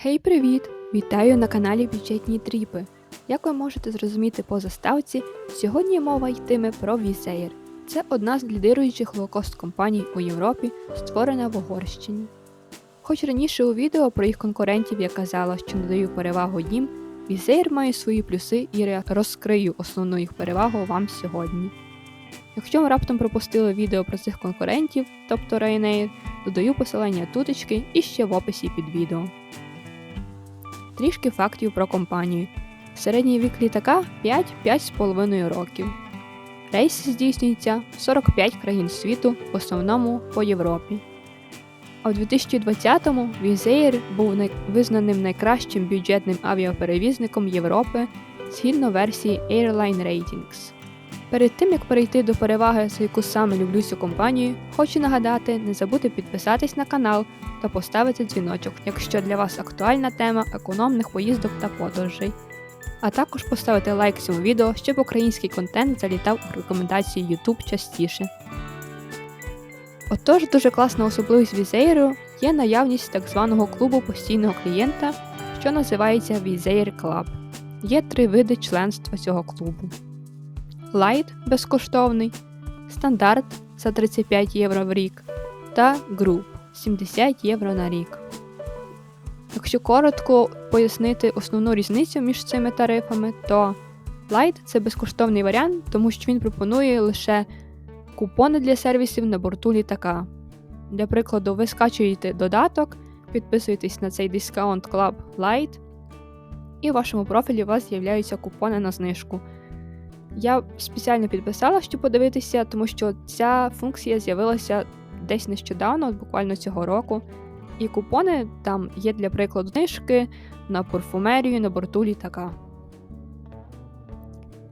Гей, привіт! Вітаю на каналі Бюджетні Тріпи. Як ви можете зрозуміти по заставці, сьогодні мова йтиме про Візеєр. Це одна з лідируючих лоукост компаній у Європі, створена в Угорщині. Хоч раніше у відео про їх конкурентів я казала, що надаю перевагу їм, Візеєр має свої плюси і розкрию основну їх перевагу вам сьогодні. Якщо ви раптом пропустили відео про цих конкурентів, тобто Ryanair, додаю посилання тутечки і ще в описі під відео. Трішки фактів про компанію. Середній вік літака 5-5,5 років. Рейси здійснюються в 45 країн світу, в основному по Європі. А в 2020-му Візеєр був визнаним найкращим бюджетним авіаперевізником Європи згідно версії Airline Ratings. Перед тим як перейти до переваги, за яку саме люблю цю компанію, хочу нагадати не забудьте підписатись на канал та поставити дзвіночок, якщо для вас актуальна тема економних поїздок та подорожей. А також поставити лайк цьому відео, щоб український контент залітав у рекомендації YouTube частіше. Отож, дуже класна особливість Візеєру є наявність так званого клубу постійного клієнта, що називається Visair Club. Є три види членства цього клубу. Light безкоштовний, стандарт за 35 євро в рік та Group 70 євро на рік. Якщо коротко пояснити основну різницю між цими тарифами, то Light це безкоштовний варіант, тому що він пропонує лише купони для сервісів на борту літака. Для прикладу, ви скачуєте додаток, підписуєтесь на цей Discount Club Light, і в вашому профілі у вас з'являються купони на знижку. Я спеціально підписала, щоб подивитися, тому що ця функція з'явилася десь нещодавно, буквально цього року. І купони там є для прикладу знижки на парфумерію на борту літака.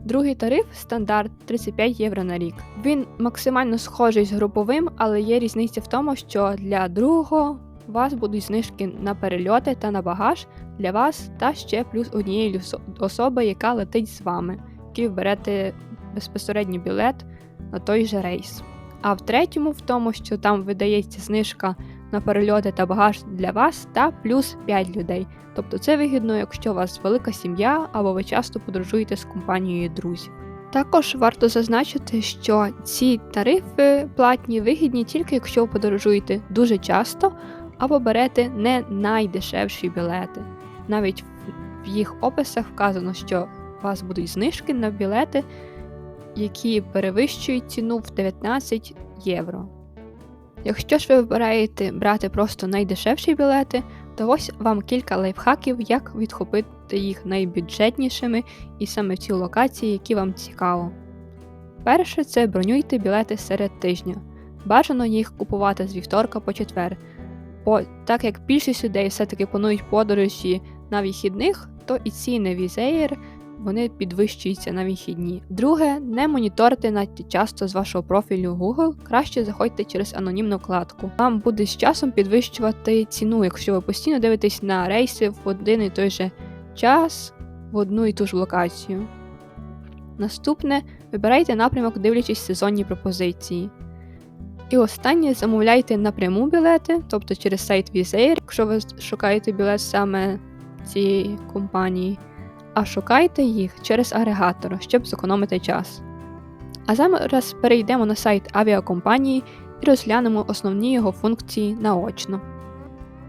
Другий тариф стандарт 35 євро на рік. Він максимально схожий з груповим, але є різниця в тому, що для другого у вас будуть знижки на перельоти та на багаж для вас та ще плюс однієї особи, яка летить з вами, ви берете безпосередньо білет на той же рейс. А в третьому в тому, що там видається знижка на перельоти та багаж для вас та плюс 5 людей. Тобто це вигідно, якщо у вас велика сім'я або ви часто подорожуєте з компанією друзів. Також варто зазначити, що ці тарифи платні вигідні тільки якщо ви подорожуєте дуже часто або берете не найдешевші білети. Навіть в їх описах вказано, що вас будуть знижки на білети, які перевищують ціну в 19 євро. Якщо ж ви вибираєте брати просто найдешевші білети, то ось вам кілька лайфхаків, як відхопити їх найбюджетнішими і саме в ці локації, які вам цікаво. Перше це бронюйте білети серед тижня. Бажано їх купувати з вівторка по четвер. Бо так як більшість людей все-таки планують подорожі на вихідних, то і ціни візеєр вони підвищуються на вихідні. Друге, не моніторте надто часто з вашого профілю Google, краще заходьте через анонімну вкладку. Вам буде з часом підвищувати ціну, якщо ви постійно дивитесь на рейси в один і той же час в одну і ту ж локацію. Наступне вибирайте напрямок, дивлячись сезонні пропозиції. І останнє замовляйте напряму білети, тобто через сайт Visair, якщо ви шукаєте білет саме цієї компанії а шукайте їх через агрегатор, щоб зекономити час. А зараз перейдемо на сайт авіакомпанії і розглянемо основні його функції наочно.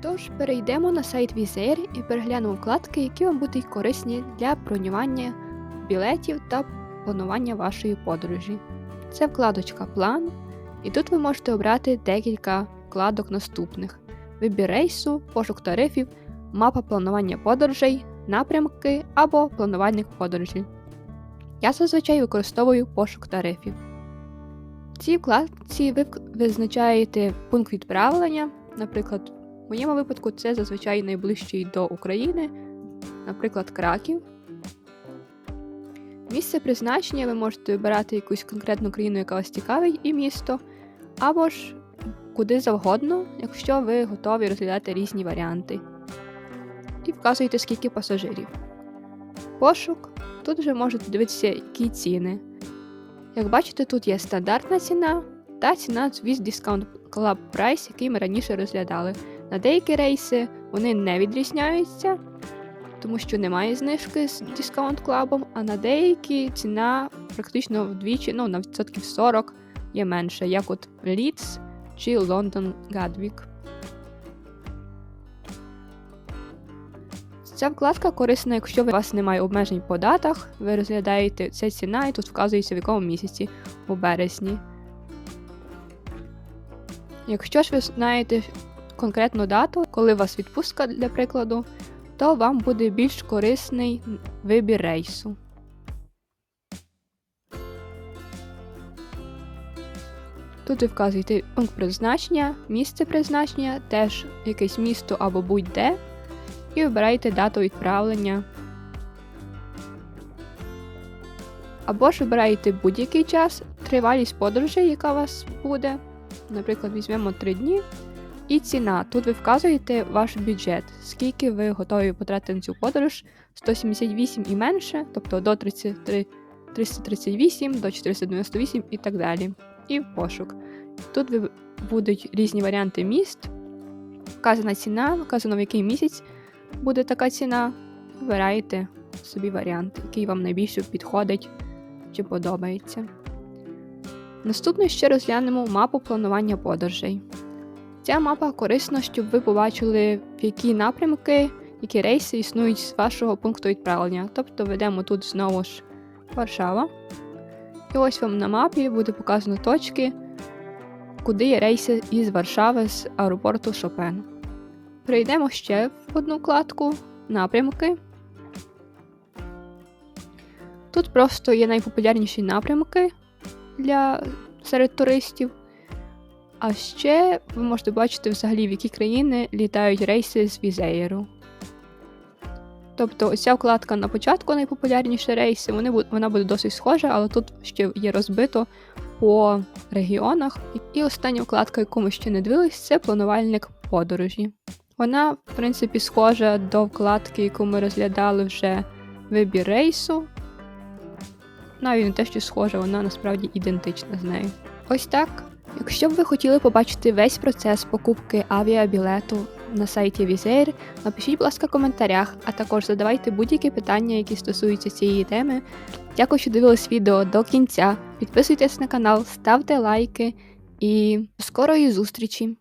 Тож перейдемо на сайт Visair і переглянемо вкладки, які вам будуть корисні для бронювання білетів та планування вашої подорожі. Це вкладочка План, і тут ви можете обрати декілька вкладок наступних: вибір рейсу, пошук тарифів, мапа планування подорожей, напрямки або планувальник подорожі. Я зазвичай використовую пошук тарифів. В цій вкладці ви визначаєте пункт відправлення. Наприклад, в моєму випадку це зазвичай найближчий до України, наприклад, Краків. Місце призначення ви можете вибирати якусь конкретну країну, яка вас цікавить, і місто, або ж куди завгодно, якщо ви готові розглядати різні варіанти і вказуєте, скільки пасажирів. Пошук. Тут вже можете дивитися, які ціни. Як бачите, тут є стандартна ціна та ціна з Discount Club Price, який ми раніше розглядали. На деякі рейси вони не відрізняються, тому що немає знижки з дискаунт клабом, а на деякі ціна практично вдвічі, ну на відсотків 40 є менше, як от Leeds чи London Gatwick. Ця вкладка корисна, якщо у вас немає обмежень по датах, ви розглядаєте ця ціна і тут вказується в якому місяці у березні. Якщо ж ви знаєте конкретну дату, коли у вас відпустка для прикладу, то вам буде більш корисний вибір рейсу. Тут ви вказуєте пункт призначення, місце призначення, теж якесь місто або будь-де, і вибираєте дату відправлення. Або ж вибираєте будь-який час, тривалість подорожі, яка у вас буде. Наприклад, візьмемо 3 дні. І ціна. Тут ви вказуєте ваш бюджет, скільки ви готові потратити на цю подорож 178 і менше, тобто до 33, 338, до 498 і так далі. І пошук. Тут будуть різні варіанти міст, вказана ціна, вказано в який місяць буде така ціна. Вибираєте собі варіант, який вам найбільше підходить чи подобається. Наступно ще розглянемо мапу планування подорожей. Ця мапа корисна, щоб ви побачили, в які напрямки, які рейси існують з вашого пункту відправлення. Тобто ведемо тут знову ж Варшава. І ось вам на мапі буде показано точки, куди є рейси із Варшави з аеропорту Шопен. Перейдемо ще в одну вкладку напрямки. Тут просто є найпопулярніші напрямки для серед туристів. А ще ви можете бачити взагалі, в які країни літають рейси з Візеєру. Тобто ця вкладка на початку найпопулярніші рейси, вони, вона буде досить схожа, але тут ще є розбито по регіонах. І остання вкладка, яку ми ще не дивились, це планувальник подорожі. Вона, в принципі, схожа до вкладки, яку ми розглядали вже вибір рейсу. Навіть не те, що схожа, вона насправді ідентична з нею. Ось так. Якщо б ви хотіли побачити весь процес покупки авіабілету на сайті Візейр, напишіть, будь ласка, в коментарях, а також задавайте будь-які питання, які стосуються цієї теми. Дякую, що дивились відео до кінця. Підписуйтесь на канал, ставте лайки і скорої зустрічі!